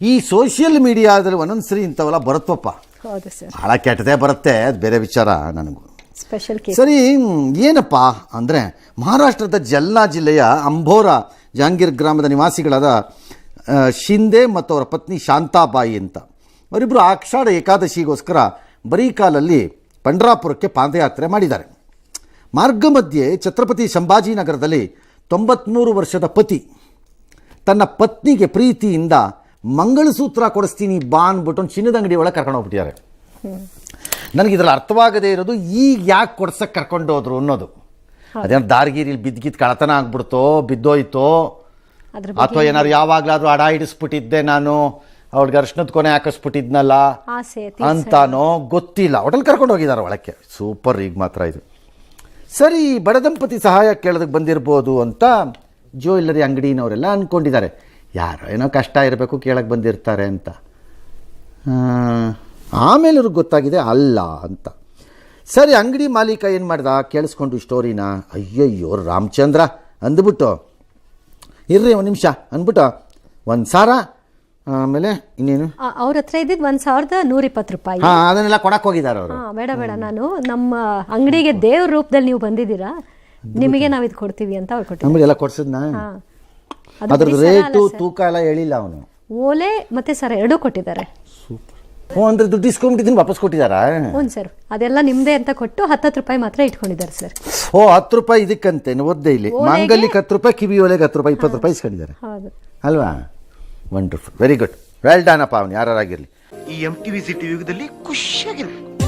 ಈ ಸೋಷಿಯಲ್ ಮೀಡಿಯಾದಲ್ಲಿ ಒಂದೊಂದು ಸರಿ ಇಂಥವೆಲ್ಲ ಬರುತ್ತಪ್ಪ. ಹೌದು ಸರ್. ಭಾಳ ಕೆಟ್ಟದೇ ಬರುತ್ತೆ ಅದು ಬೇರೆ ವಿಚಾರ ನನಗೂ. ಸ್ಪೆಷಲ್ ಕೇಸ್ ಸರಿ ಏನಪ್ಪ ಅಂದರೆ ಮಹಾರಾಷ್ಟ್ರದ ಜಲ್ನಾ ಜಿಲ್ಲೆಯ ಅಂಬೋರಾ ಜಹಾಂಗೀರ್ ಗ್ರಾಮದ ನಿವಾಸಿಗಳಾದ ಆ, ಶಿಂದೆ ಮತ್ತು ಅವರ ಪತ್ನಿ ಶಾಂತಾಬಾಯಿ ಅಂತ. ಅವರಿಬ್ಬರು ಆಷಾಢ ಏಕಾದಶಿಗೋಸ್ಕರ ಬರೀ ಕಾಲಲ್ಲಿ ಪಂಡ್ರಾಪುರಕ್ಕೆ ಪಾದಯಾತ್ರೆ ಮಾಡಿದ್ದಾರೆ. ಮಾರ್ಗ ಮಧ್ಯೆ ಛತ್ರಪತಿ ಸಂಭಾಜಿನಗರದಲ್ಲಿ ತೊಂಬತ್ತ್ಮೂರು ವರ್ಷದ ಪತಿ ತನ್ನ ಪತ್ನಿಗೆ ಪ್ರೀತಿಯಿಂದ ಮಂಗಳಸೂತ್ರ ಕೊಡಿಸ್ತೀನಿ ಬಾ ಅಂದ್ಬಿಟ್ಟು ಒಂದು ಚಿನ್ನದ ಅಂಗಡಿ ಒಳಗೆ ಕರ್ಕೊಂಡು ಹೋಗ್ಬಿಟ್ಟಿದ್ದಾರೆ. ನನಗೆ ಇದ್ರಲ್ಲಿ ಅರ್ಥವಾಗದೇ ಇರೋದು ಈಗ ಯಾಕೆ ಕೊಡ್ಸಕ್ಕೆ ಕರ್ಕೊಂಡು ಹೋದ್ರು ಅನ್ನೋದು. ಅದೇನು ದಾರ್ಗಿರಿಲಿ ಬಿದ್ಗಿದ್ ಕಳತನ ಆಗ್ಬಿಡ್ತೋ ಬಿದ್ದೋಯ್ತೋ ಅಥವಾ ಏನಾದ್ರು ಯಾವಾಗಲಾದ್ರೂ ಅಡ ಹಿಡಿಸ್ಬಿಟ್ಟಿದ್ದೆ ನಾನು ಅವಳಿಗೆ ಅರ್ಶನದ ಕೊನೆ ಹಾಕಿಸ್ಬಿಟ್ಟಿದ್ನಲ್ಲ ಅಂತಾನೋ ಗೊತ್ತಿಲ್ಲ. ಹೋಟೆಲ್ ಕರ್ಕೊಂಡು ಹೋಗಿದ್ದಾರೆ ಒಳಕ್ಕೆ. ಸೂಪರ್ ಈಗ ಮಾತ್ರ ಇದು. ಸರಿ ಬಡ ದಂಪತಿ ಸಹಾಯ ಕೇಳೋದಕ್ಕೆ ಬಂದಿರ್ಬೋದು ಅಂತ ಜ್ಯುವೆಲ್ಲರಿ ಅಂಗಡಿನವರೆಲ್ಲ ಅಂದ್ಕೊಂಡಿದ್ದಾರೆ ಯಾರೋ ಏನೋ ಕಷ್ಟ ಇರಬೇಕು ಕೇಳಕ್ಕೆ ಬಂದಿರ್ತಾರೆ ಅಂತ. ಆಮೇಲೆ ಅವ್ರಿಗೆ ಗೊತ್ತಾಗಿದೆ ಅಲ್ಲ ಅಂತ. ಸರಿ ಅಂಗಡಿ ಮಾಲೀಕ ಏನು ಮಾಡ್ದ? ಕೇಳಿಸ್ಕೊಂಡು ಸ್ಟೋರಿನ. ಅಯ್ಯಯ್ಯೋ ರಾಮಚಂದ್ರ ಅಂದ್ಬಿಟ್ಟು. ಇರ್ರಿ ಒಂದು ನಿಮಿಷ ಅಂದ್ಬಿಟ್ಟು. ಒಂದು ಸಾರ ಆಮೇಲೆ ಇನ್ನೇನು? ಅವ್ರ ಹತ್ರ ಇದ್ದಿದ್ದು ಒಂದು ಸಾವಿರದ ನೂರ ಇಪ್ಪತ್ತು ರೂಪಾಯಿ. ಹಾಂ ಅದನ್ನೆಲ್ಲ ಕೊಡಕ್ಕೆ ಹೋಗಿದ್ದಾರೆ ಅವರು. ಬೇಡ ಬೇಡ. ನಾನು ನಮ್ಮ ಅಂಗಡಿಗೆ ದೇವ್ರ ರೂಪದಲ್ಲಿ ನೀವು ಬಂದಿದ್ದೀರಾ? ನಿಮಗೆ ನಾವು ಇದು ಕೊಡ್ತೀವಿ ಅಂತ ಅವ್ರು ಕೊಟ್ಟು ನಮಗೆ ಎಲ್ಲ ಕೊಡ್ಸಿದ್ನ ಅದ್ರ ರೇಟು ತೂಕ ಎಲ್ಲ ಹೇಳಿಲ್ಲ ಅವನು. ಓಲೆ ಮತ್ತೆ ಸರ್ ಎರಡೂ ಕೊಟ್ಟಿದ್ದಾರೆ. ಹ್ಞೂ ಅಂದ್ರೆ ದುಡ್ಡು ಇಸ್ಕೊಂಡ್ಬಿಟ್ಟಿದ್ದೀನಿ ವಾಪಸ್ ಕೊಟ್ಟಿದ್ದಾರಾ? ಹ್ಞೂ ಸರ್ ಅದೆಲ್ಲ ನಿಮ್ದೇ ಅಂತ ಕೊಟ್ಟು ಹತ್ತತ್ತು ರೂಪಾಯಿ ಮಾತ್ರ ಇಟ್ಕೊಂಡಿದ್ದಾರೆ ಸರ್. ಓ ಹತ್ತು ರೂಪಾಯಿ ಇದಕ್ಕಂತೆ ಓದ್ದೆ ಇಲ್ಲಿ. ಮಾಂಗಲ್ಯಕ್ಕೆ ಹತ್ತು ರೂಪಾಯಿ ಕಿವಿ ಒಲೆಗೆ ಹತ್ತು ರೂಪಾಯಿ ಇಪ್ಪತ್ತು ರೂಪಾಯಿ ಇಸ್ಕೊಂಡಿದ್ದಾರೆ. ಹೌದು. ಅಲ್ವಾ? Wonderful very good well done ಅಪ್ಪ ಅವನು ಯಾರಾಗಿರಲಿ ಈ ಎಂ ಟಿವಿ ಸಿಟಿ ಯುಗದಲ್ಲಿ ಖುಷಿಯಾಗಿರ್ಬೇಕು.